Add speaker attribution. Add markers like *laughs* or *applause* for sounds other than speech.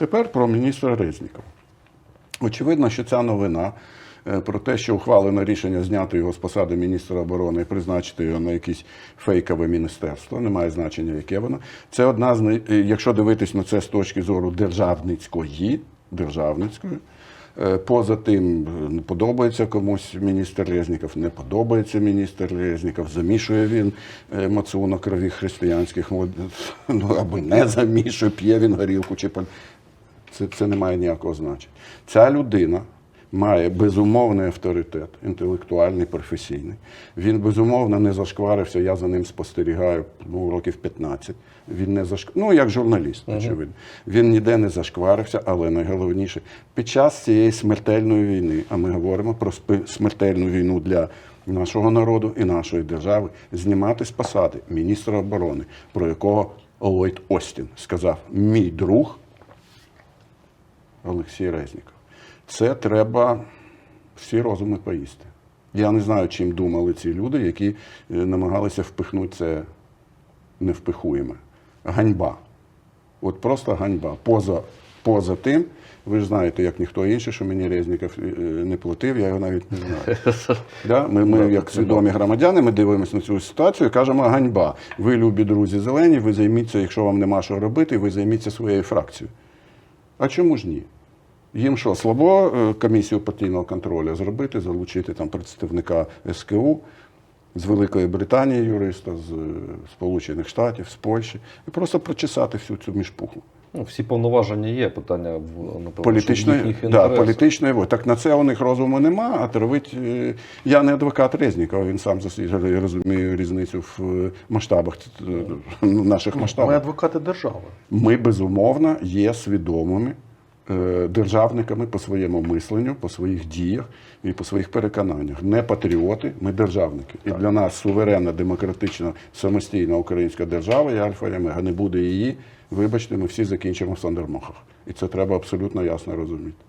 Speaker 1: Тепер про міністра Резнікова. Очевидно, що ця новина е, про те, що ухвалено рішення зняти його з посади міністра оборони і призначити його на якесь фейкове міністерство, немає значення, яке воно. Це одна з е, якщо дивитись на це з точки зору державницької, державницької. е, Поза тим, не подобається комусь міністр Резніков, не подобається міністр Резніков, замішує він мацу на крові християнських, *laughs* ну або не замішує, п'є він горілку чи це, це не має ніякого значення. Ця людина має безумовний авторитет, інтелектуальний, професійний. Він безумовно не зашкварився. Я за ним спостерігаю ну, років 15. Він не зашк... ну як журналіст, очевидно. Він ніде не зашкварився, але найголовніше, під час цієї смертельної війни, а ми говоримо про смертельну війну для нашого народу і нашої держави, знімати з посади міністра оборони, про якого Ллойд Остін сказав: мій друг Олексій Резніков. Це треба всі розуми поїсти. Я не знаю, чим думали ці люди, які е, намагалися впихнути це невпихуєме. Ганьба. От просто ганьба. Поза, поза тим, ви ж знаєте, як ніхто інший, що мені Резніков е, не платив, я його навіть не знаю. *laughs* Да? Ми, ми, як свідомі громадяни, ми дивимося на цю ситуацію і кажемо ганьба. Ви, любі друзі зелені, ви займіться, якщо вам нема що робити, ви займіться своєю фракцією. А чому ж ні? Їм що, слабо е, комісію партійного контролю зробити, залучити там представника СКУ з Великої Британії, юриста, з е, Сполучених Штатів, з Польщі, і просто прочесати всю цю мішпуху.
Speaker 2: Ну, всі повноваження є, питання в в
Speaker 1: Політичної, да, політичної волі. Так на це у них розуму нема, а травить. е, Я не адвокат Резнікова, він сам засвідчує, я розумію різницю в масштабах е, наших
Speaker 3: Ми адвокати держави.
Speaker 1: Ми безумовно є свідомими державниками по своєму мисленню, по своїх діях і по своїх переконаннях. Не патріоти, ми державники. І для нас суверенна, демократична, самостійна українська держава і альфа і. Не буде її. Вибачте, ми всі закінчимо в Сандермохах. І це треба абсолютно ясно розуміти.